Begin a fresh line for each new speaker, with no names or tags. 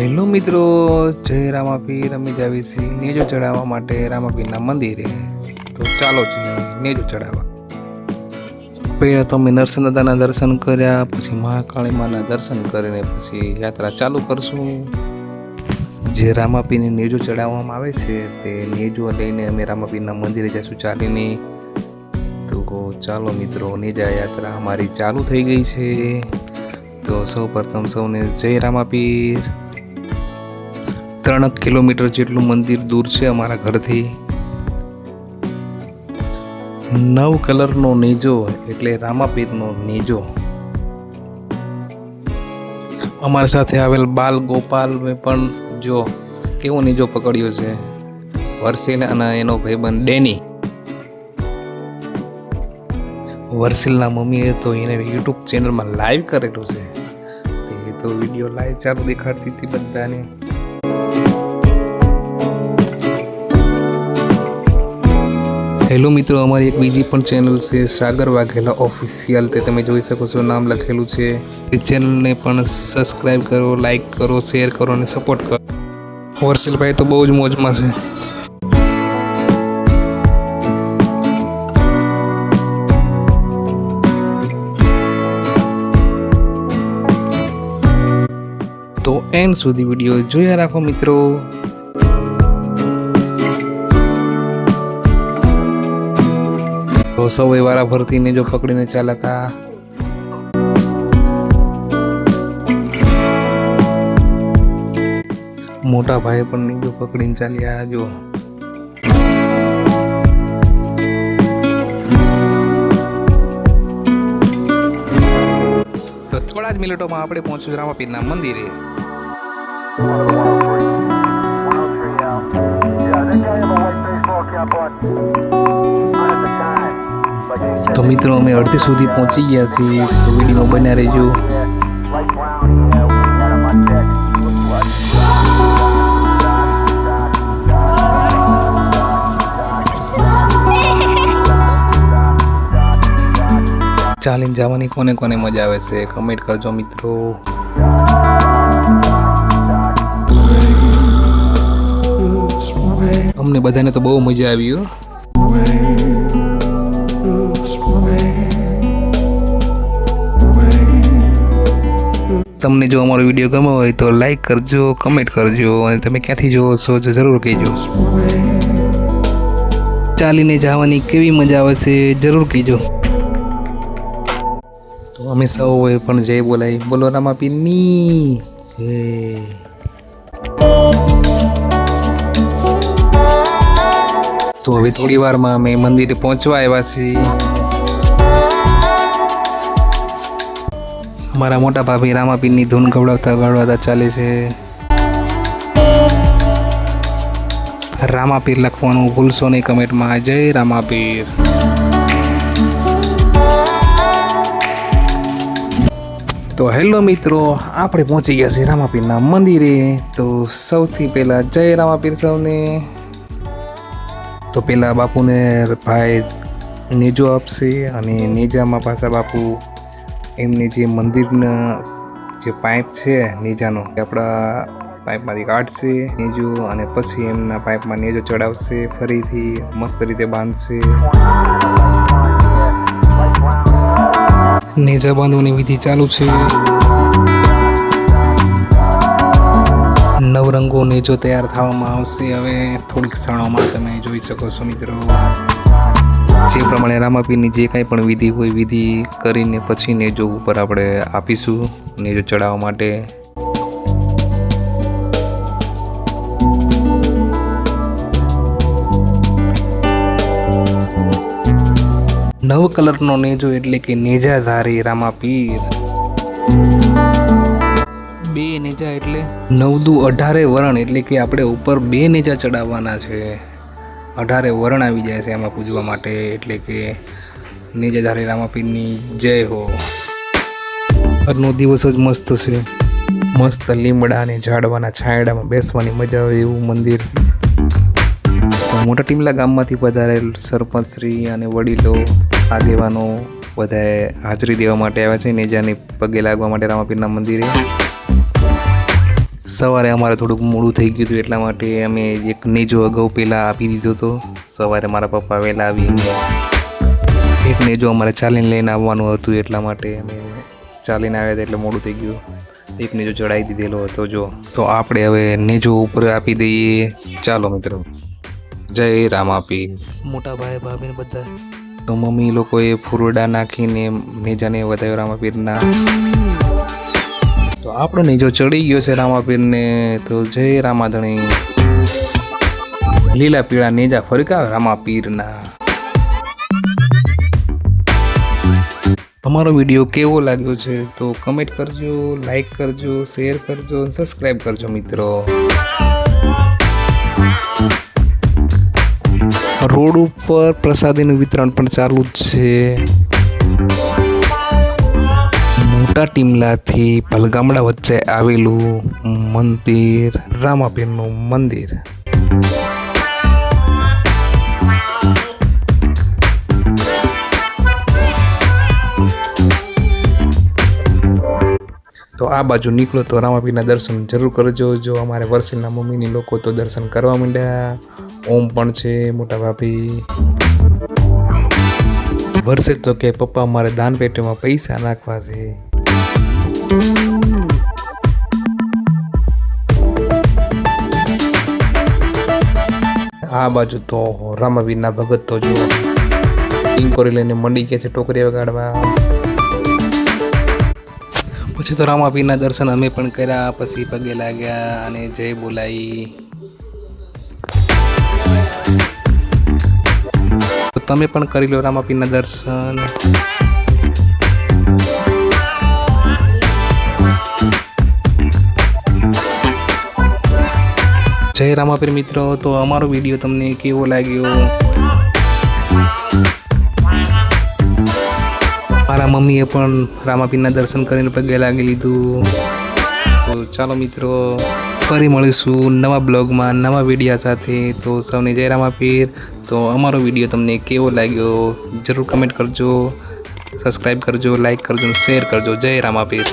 Hello મિત્રો, જય રામાપીર, અમે જાવી છીએ નેજો ચડાવવા માટે રામાપીરના મંદિરે. તો ચાલો જઈએ નેજો ચડાવવા. પહેલાં તો અમે નરસિંહ દાદાના દર્શન કર્યા, પછી મહાકાળી માના દર્શન કરીને પછી યાત્રા ચાલુ કરશું. જે રામાપીને નેજો ચડાવવામાં આવે છે, તે નેજો લઈને અમે રામાપીરના મંદિરે જઈશું ચાલીને. તો ચાલો મિત્રો, નેજા યાત્રા અમારી ચાલુ થઈ ગઈ છે. તો સૌ પ્રથમ સૌને જય રામાપીર. ત્રણ કિલોમીટર જેટલું મંદિર દૂર છે અમારા ઘરથી. નવ કલરનો નેજો એટલે રામાપીરનો નેજો. અમારી સાથે આવેલ બાલ ગોપાલ પણ જો કેવો નેજો પકડ્યો છે. વર્ષિલ અને એનો ભાઈબંધ ડેની. વર્ષિલના મમ્મીએ તો એને યુટ્યુબ ચેનલમાં લાઈવ કરેલું છે. તો વીડિયો લાઈવ ચાલુ દેખાડતી હતી બધાને. હેલો મિત્રો, અમારી એક બીજી પણ ચેનલ છે સાગર વાઘેલા ઓફિશિયલ તે તમે જોઈ શકો છો, નામ લખેલું છે. એ ચેનલને પણ સબસ્ક્રાઈબ કરો લાઈક કરો શેર કરો અને સપોર્ટ કરો. વર્ષિલભાઈ તો બહુ જ મોજમાં છે. એન્ડ સુધી વીડિયો જોયા રાખો મિત્રો. તો સૌએ વારા ફરતીને જો પકડીને ચાલતા. મોટા ભાઈ પણ જો પકડીને ચાલ્યા જો. થોડા જ મિનિટોમાં આપણે પહોંચ્યું રામાપીરના મંદિરે. તો મિત્રો, અમે અડધી સુધી પહોંચી ગયા છીએ. તો વિડીયોમાં બન્યા રહેજો. ચાલીને જવાની કોને કોને મજા આવે છે? કમેન્ટ કરજો મિત્રો. અમને બધાને તો બહુ મજા આવી તમને જો અમારો વીડિયો ગમ્યો હોય તો લાઈક કરજો કમેન્ટ કરજો અને તમે ક્યાંથી જોવો છો જરૂર કહેજો. ચાલીને જવાની કેવી મજા આવે છે જરૂર કહેજો. તો અમે સૌએ પણ જય બોલાય. બોલો રામાપીની જય. તો હવે થોડી વારમાં અમે મંદિરે પહોંચવા આવ્યા છીએ. અમારા મોટા ભાભી રામાપીરની ધૂન ગવડાવતા ગવડાવતા ચાલે છે. રામાપીર લખવાનું ભૂલશો નહીં કમેન્ટમાં. જય રામાપીર. તો હેલો મિત્રો, આપણે પહોંચી ગયા છીએ રામાપીરના મંદિરે. તો સૌથી પહેલાં જય રામાપીર સૌને. તો પહેલાં બાપુને ભાઈ નેજો આપશે અને નેજામાં પાછા બાપુ એમને જે મંદિરના જે પાઇપ છે નેજાનો આપણા પાઇપમાંથી કાઢશે નેજો અને પછી એમના પાઇપમાં નેજો ચડાવશે, ફરીથી મસ્ત રીતે બાંધશે. નેજા બાંધવાની વિધિ ચાલુ છે. નવરંગો નેજો તૈયાર થવામાં આવશે, હવે થોડીક ક્ષણોમાં તમે જોઈ શકો છો મિત્રો. જે પ્રમાણે રામાપીરની જે કાંઈ પણ વિધિ હોય, વિધિ કરીને પછી નેજો ઉપર આપણે આપીશું નેજો ચડાવવા માટે. નવ કલરનો નેજો એટલે કે નેજાધારી રામાપીર. બે નેજા એટલે? નવદુ અઢારે વરણ એટલે કે આપણે ઉપર બે નેજા ચડાવવાના છે. અઢારે વરણ આવી જાય છે એમાં પૂજવા માટે એટલે કે નેજાધારી રામાપીરની જય હો. આજનો દિવસ જ મસ્ત છે. મસ્ત લીમડા અને ઝાડવાના છાંયડામાં બેસવાની મજા આવે એવું મંદિર. મોટા ટીમલા ગામમાંથી પધારેલ સરપંચ શ્રી અને વડીલો, આગેવાનો બધાએ હાજરી દેવા માટે આવ્યા છે નેજાની પગે લાગવા માટે રામાપીરના મંદિરે. સવારે અમારે થોડુંક મોડું થઈ ગયું હતું એટલા માટે અમે એક નેજો અગાઉ પહેલાં આપી દીધો હતો. સવારે મારા પપ્પા વહેલા આવી એક નેજો અમારે ચાલીને લઈને આવવાનું હતું એટલા માટે અમે ચાલીને આવ્યા હતા એટલે મોડું થઈ ગયું. એક નેજો ચડાવી દીધેલો હતો જો. તો આપણે હવે નેજો ઉપર આપી દઈએ. ચાલો મિત્રો. જય રામાપી. મોટા ભાઈ ભાભીને બધા. તો મમ્મી લોકોએ ફુરડા નાખીને નેજાને વધાવ્યો રામાપીરના. તો આપણો નેજો ચડી ગયો છે રામાપીરને, તો જય રામાધણી. લીલા પીળા નેજા ફરકા રામાપીરના. અમારો વીડિયો કેવો લાગ્યો છે, તો કમેન્ટ કરજો લાઈક કરજો શેર કરજો, અને સબસ્ક્રાઈબ કરજો મિત્રો. રોડ ઉપર પ્રસાદીનું વિતરણ પણ ચાલુ જ છે. મોટા ટીમલાથી પલગામડા વચ્ચે આવેલું મંદિર, રામાપીરનું મંદિર. તો આ બાજુ નીકળો તો રામાપીરના દર્શન જરૂર કરજો. જો અમારે વર્ષીના મમ્મીની લોકો તો દર્શન કરવા માંડ્યા. ઓમ પણ છે મોટા ભાભી. વર્ષે તો કે પપ્પા, અમારે દાન પેટીમાં પૈસા નાખવા છે. આ બાજુ તો રામાવીરના ભગત તો જો ઇન્કોરી લઈને મંડી ગયા છે ટોકરી વગાડવા. પછી તો રામાપીરના દર્શન અમે પણ કર્યા, પછી પગે લાગ્યા અને જય બોલાઈ. તમે પણ કરી લો રામાપીરના દર્શન. જય રામાપીર મિત્રો, તો અમારો વીડિયો તમને કેવો લાગ્યો? મારા મમ્મીએ પણ રામાપીરના દર્શન કરીને પગે લાગી લીધું. તો ચાલો મિત્રો, ફરી મળીશું નવા બ્લોગમાં, નવા વિડીયા સાથે. તો સૌને જય રામાપીર. તો અમારો વીડિયો તમને કેવો લાગ્યો? જરૂર કમેન્ટ કરજો સબસ્ક્રાઈબ કરજો લાઈક કરજો શેર કરજો. જય રામાપીર.